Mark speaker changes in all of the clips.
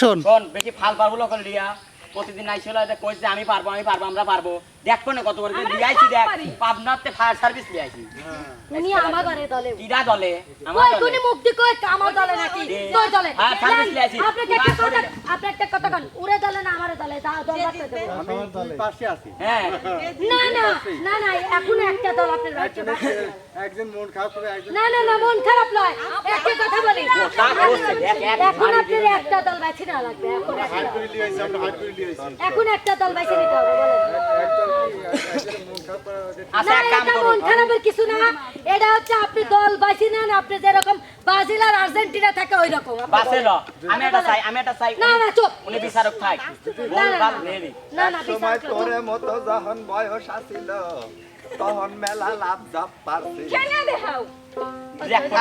Speaker 1: শোন।
Speaker 2: শোন বেশি ফাল পারব লিয়া। প্রতিদিন আইছিল এটা কইছে আমি পারব আমি পারব আমরা পারব। দেখো না কত
Speaker 3: আমরা
Speaker 2: লিয়াইছি দেখ। পাবনাতে ফায়ার সার্ভিস লিয়াইছি
Speaker 4: উনি আমার ঘরে দলে।
Speaker 2: কিরা দলে? আমার
Speaker 4: কই
Speaker 2: দলে।
Speaker 4: কোনি মুক্তি কই আমার দলে নাকি? তোর দলে।
Speaker 2: হ্যাঁ, সার্ভিস লিয়াছি।
Speaker 4: আপনি একটা কথা আপনি একটা কথা কন। উড়ে দলে না আমার দলে। দা দল রাখতে দেবো।
Speaker 5: আমি দুই পাশে আছি।
Speaker 2: হ্যাঁ।
Speaker 4: না না না না এখন একটা দল আপনি রাখতে
Speaker 5: একজন মন খারাপ করে একজন
Speaker 4: না না না মন খারাপ নয়। একটা কথা বলি। এখন আপনার একটা দল বাছি না লাগবে এখন
Speaker 5: হাত করে লিয়ে আইছি আমরা হাত করে আইছি
Speaker 4: এখন একটা দল বাছি নিতে হবে
Speaker 2: আচ্ছা
Speaker 4: না
Speaker 2: এক কাম
Speaker 4: এটা
Speaker 2: করো
Speaker 4: খারাপের কিছু না। এটা হচ্ছে আপনি দল বাছি নেন আপনি যেরকম ব্রাজিল আর আর্জেন্টিনা থাকে ওই রকম আপনি
Speaker 2: বাসে
Speaker 4: বলেন।
Speaker 2: ল। আমি একটা চাই আমি একটা চাই
Speaker 4: না না চুপ।
Speaker 2: উনি বিচারক থাক।
Speaker 4: না
Speaker 2: বল
Speaker 4: না
Speaker 2: বাপ
Speaker 4: না।
Speaker 2: নেই
Speaker 4: না না।
Speaker 6: সময়
Speaker 4: বিচার
Speaker 6: তোরে মতো যখন বয়স আসিল তখন মেলা লাভ জাপ পারছি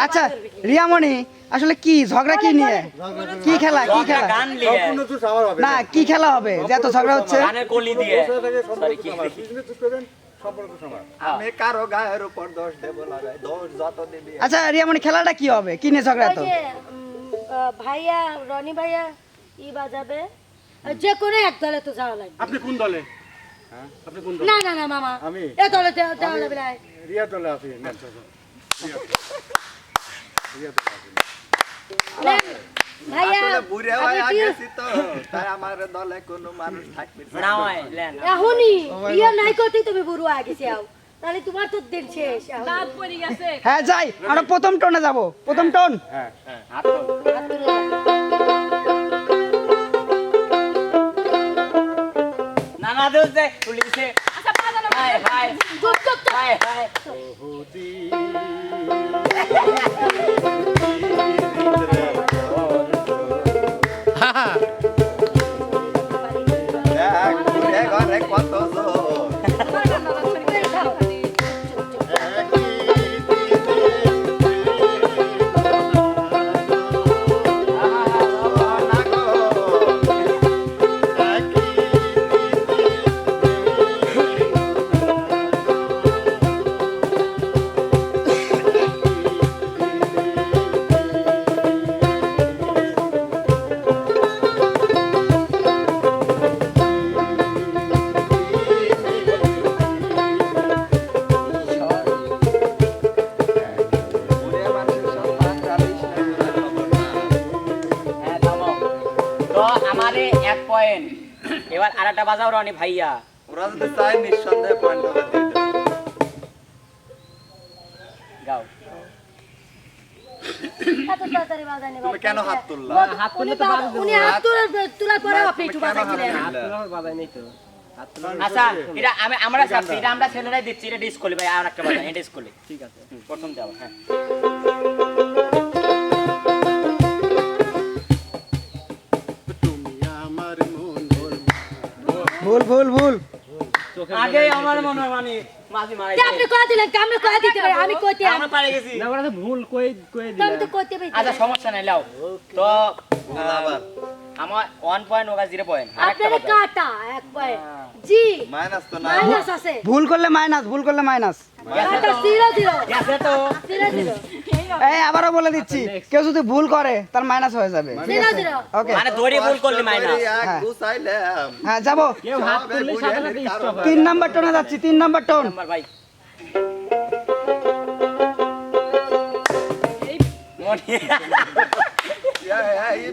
Speaker 1: আচ্ছা রিয়ামণি আসলে কি ঝগড়া কি নিয়ে? কি খেলা কি খেলা? না কি খেলা হবে? যে এত ঝগড়া হচ্ছে?
Speaker 2: গানের কলি দিয়ে। সরি কি
Speaker 5: বিজনেস তো করবেন সম্পূর্ণ তো আমার
Speaker 6: আমি কারও গায়ের উপর দোষ দেব লাগাই দোষ যত দিবি।
Speaker 1: আচ্ছা রিয়ামণি খেলাটা কি হবে? কি নিয়ে ঝগড়া তো
Speaker 4: ভাইয়া রনি ভাইয়া ই বাজাবে। যে কোনো এক দলে তো যাওয়া লাগবে।
Speaker 5: আপনি কোন দলে? হ্যাঁ? আপনি কোন দলে?
Speaker 4: না না না মামা।
Speaker 5: আমি?
Speaker 4: এ দলে যাওয়া না।
Speaker 5: রিয়া দলে
Speaker 4: আপনি
Speaker 2: হয়
Speaker 4: ইয়া তোমার তো দিন শেষ
Speaker 1: হ্যাঁ যাই আমরা প্রথম টোনে যাব প্রথম টোন
Speaker 5: হ্যাঁ
Speaker 2: হাত তোল।
Speaker 4: হাত তুলে দাও।
Speaker 2: না না দোষ দে তুলি
Speaker 3: আচ্ছা বাজানো
Speaker 2: হাই হাই
Speaker 4: চুপ চুপ
Speaker 2: হাই হাই এবার আরেকটা বাজাও রনি ভাইয়া।
Speaker 6: ওরা যদি চায় নিঃসন্দেহে পয়েন্ট হবে
Speaker 2: গাও।
Speaker 4: এত তাড়াতাড়ি বাজানি
Speaker 6: তুমি কেন হাত তুললা?
Speaker 2: হাত
Speaker 4: উনি বা- উনি হাত তুলে- তোলার পরে আপনি একটু
Speaker 6: তুমি কেন হাত
Speaker 4: বাজাইছিলেন
Speaker 6: তুললা?
Speaker 2: আচ্ছা এটা আমি আমরা ছাড়ছি এটা আমরা ছেলেরাই দিচ্ছি এটা ডিসকলি ভাই আর একটা এটা ডিসকলি। ঠিক আছে। প্রথম যাও হ্যাঁ।
Speaker 1: ভুল ভুল ভুল।
Speaker 2: আগে আমার মনে মানে মাঝি মারাই
Speaker 4: তা আপনি কয়ে দিলেন তা আপনি দিতে পারেন আমি কইতে
Speaker 2: আমরা পারে গেছি।
Speaker 4: তো আমি তো কইতে পারি।
Speaker 2: আচ্ছা সমস্যা নাই লাও। তো
Speaker 6: আবার।
Speaker 2: আমার ওয়ান পয়েন্ট ওগা জিরো পয়েন্ট
Speaker 4: আপনার কাটা এক পায়ে জি।
Speaker 6: মাইনাস তো না
Speaker 4: মাইনাস আছে।
Speaker 1: ভুল করলে মাইনাস ভুল করলে মাইনাস।
Speaker 4: কাটা জিরো জিরো
Speaker 2: গেছে তো।
Speaker 4: জিরো জিরো
Speaker 1: এই আবারও বলে দিচ্ছি। কেউ যদি ভুল করে তার মাইনাস হয়ে যাবে। ওকে
Speaker 2: মানে দড়ি ভুল করলি মাইনাস
Speaker 1: হ্যাঁ। হ্যাঁ যাব। তিন নাম্বার টোনে যাচ্ছি তিন নাম্বার টোন
Speaker 2: ভাই।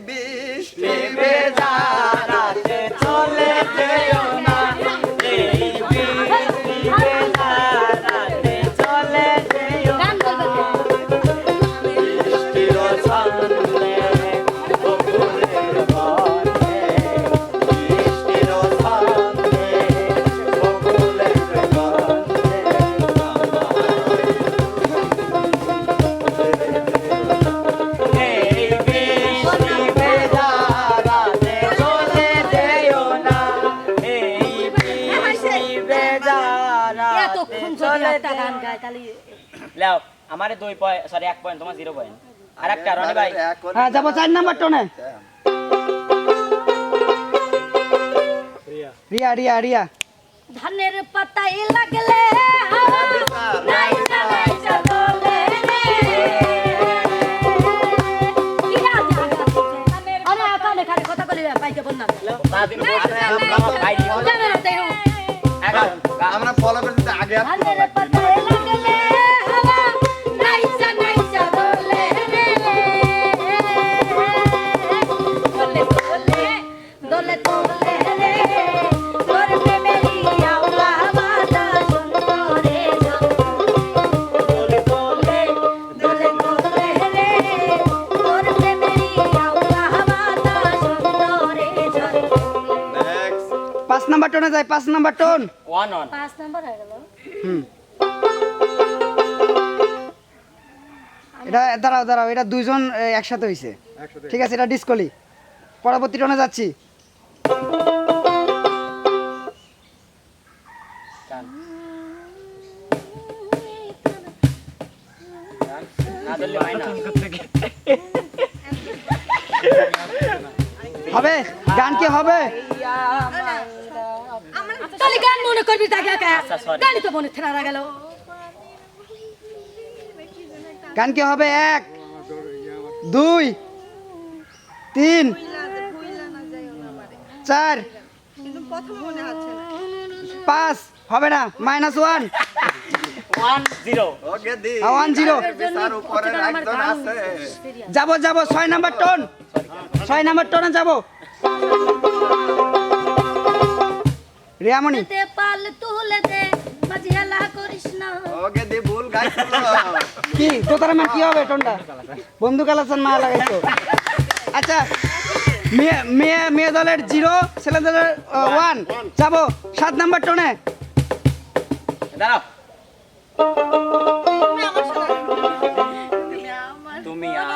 Speaker 6: বৃষ্টি ভেজা
Speaker 2: চলে যেও
Speaker 4: তাহলে
Speaker 2: লাও আমারে দুই পয়েন্ট সরি এক পয়েন্ট তোমার জিরো পয়েন্ট। আর একটা রনি ভাই।
Speaker 1: হ্যাঁ যাব চার নাম্বার টোনে। রিয়া। রিয়া রিয়া
Speaker 4: ধানের পাতায় লাগলে নাই নাই চলে আরে কথা বলি পাইতে বললাম
Speaker 6: আমরা ফলো করতে আগে
Speaker 1: পাঁচ নাম্বার যায়? পাঁচ নাম্বার টোন?
Speaker 2: ওয়ান অন
Speaker 4: পাঁচ নাম্বার হয়ে গেল।
Speaker 1: হুম। এটা দাঁড়াও দাঁড়াও এটা দুইজন একসাথে হয়েছে ঠিক আছে এটা ডিসকলি পরবর্তী টোনে যাচ্ছি।
Speaker 2: না ধরলে হয় না
Speaker 1: হবে? গান কি হবে?
Speaker 4: তাহলে গান মনে করবি তাকে একা?
Speaker 2: আচ্ছা,
Speaker 4: গানই তো মনে থেনা গেল।
Speaker 1: গান কি হবে? এক দুই তিন চার পাঁচ হবে না মাইনাস ওয়ান। যাব যাব ছয় নাম্বার টন। ছয় নাম্বার টনে যাব। রিয়ামণি।
Speaker 4: তে পাল তুলে দে মাঝিয়ালা করিস না।
Speaker 6: ওকে দি ভুল গাইছিল
Speaker 1: কি তোতার মা কি হবে টোনটা? বন্ধু কালাচান মা লাগাইছো। আচ্ছা মেয়ে মেয়ে মেয়ে দলের জিরো ছেলে দলের ওয়ান যাব সাত নাম্বার টোনে।
Speaker 2: দাঁড়াও। তুমি আমার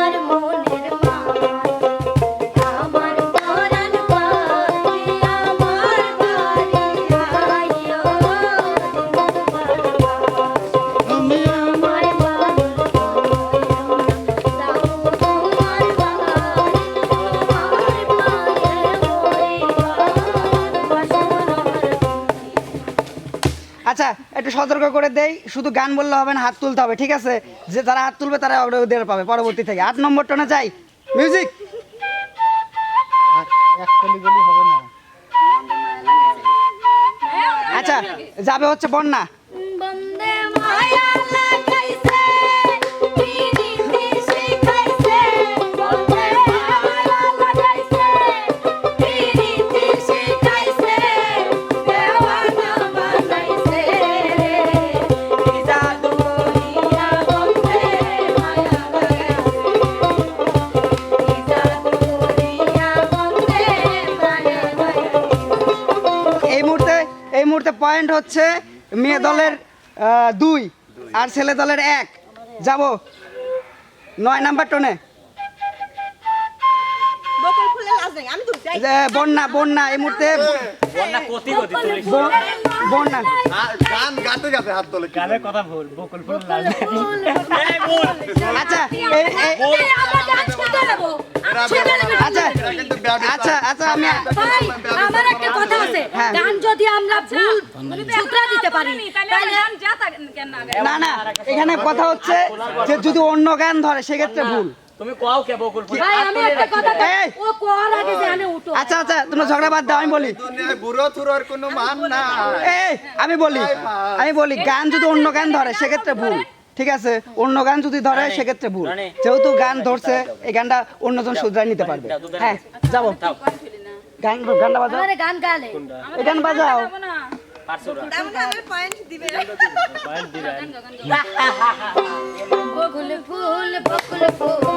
Speaker 4: আচ্ছা
Speaker 1: একটু সতর্ক করে দেই। শুধু গান বললে হবে না, হাত তুলতে হবে, ঠিক আছে? যে যারা হাত তুলবে, তারা দেড় পাবে পরবর্তী থেকে। আট নম্বর টনে যাই। মিউজিক আচ্ছা যাবে হচ্ছে বন্যা। পয়েন্ট হচ্ছে মেয়ে দলের দুই আর ছেলে দলের এক। যাব। নয় নাম্বার টনে।
Speaker 7: বকল ফুলে লাজ নেই আমি তো যাই।
Speaker 1: যে বন্যা বন্যা এই মুহূর্তে
Speaker 2: বন্যা
Speaker 1: আচ্ছা আচ্ছা
Speaker 6: কিন্তু ব্যাড
Speaker 1: আচ্ছা আচ্ছা আমি
Speaker 4: ভাই আমার একটা কথা আছে
Speaker 1: হ্যাঁ।
Speaker 4: গান যদি আমরা ভুল দিতে পারি তাহলে
Speaker 3: গান যা কেন না
Speaker 1: না না এখানে কথা হচ্ছে যে যদি অন্য গান ধরে সেক্ষেত্রে ভুল
Speaker 2: তুমি কোয়াও কে বকুল
Speaker 4: ভাই আমি একটা কথা বলি, ও কোয়ার আগে জানে উঠো
Speaker 1: আচ্ছা আচ্ছা তোমরা ঝগড়া বাদ দাও আমি বলি
Speaker 6: দুনিয়ায় বুড়ো থুরোর কোনো মান নাই
Speaker 1: এই আমি বলি আমি বলি গান যদি অন্য গান ধরে সেক্ষেত্রে ভুল ঠিক আছে অন্য গান যদি ধরে সেক্ষেত্রে ভুল যেহেতু গান ধরছে এই গানটা অন্যজন শুধরাই নিতে পারবে হ্যাঁ যাব গান গানটা বাজাও।
Speaker 4: গান গালে।
Speaker 1: এই গান
Speaker 4: ফুল ফুল।